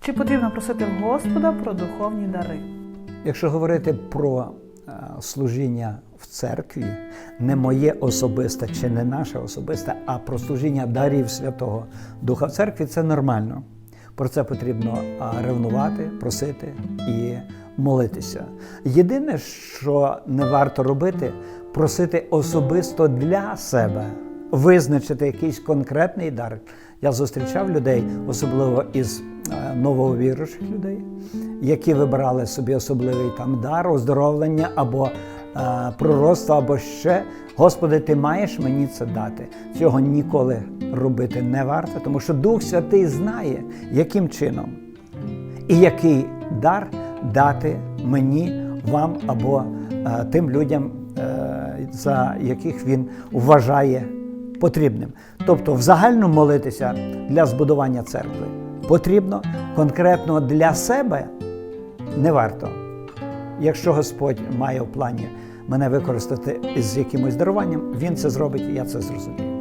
Чи потрібно просити Господа про духовні дари? Якщо говорити про е, служіння в церкві, не моє особисте чи не наше особисте, а про служіння дарів Святого Духа в церкві, це нормально. Про це потрібно ревнувати, просити і молитися. Єдине, що не варто робити, просити особисто для себе, визначити якийсь конкретний дар. Я зустрічав людей, особливо із е, нововіруючих людей, які вибирали собі особливий там дар, оздоровлення або е, пророцтво, або ще. Господи, ти маєш мені це дати. Цього ніколи робити не варто, тому що Дух Святий знає, яким чином і який дар дати мені, вам або е, тим людям, е, за яких він вважає потрібним. Тобто, в загальному молитися для збудування церкви потрібно конкретно для себе не варто. Якщо Господь має в плані мене використати з якимось даруванням, він це зробить, і я це зрозумію.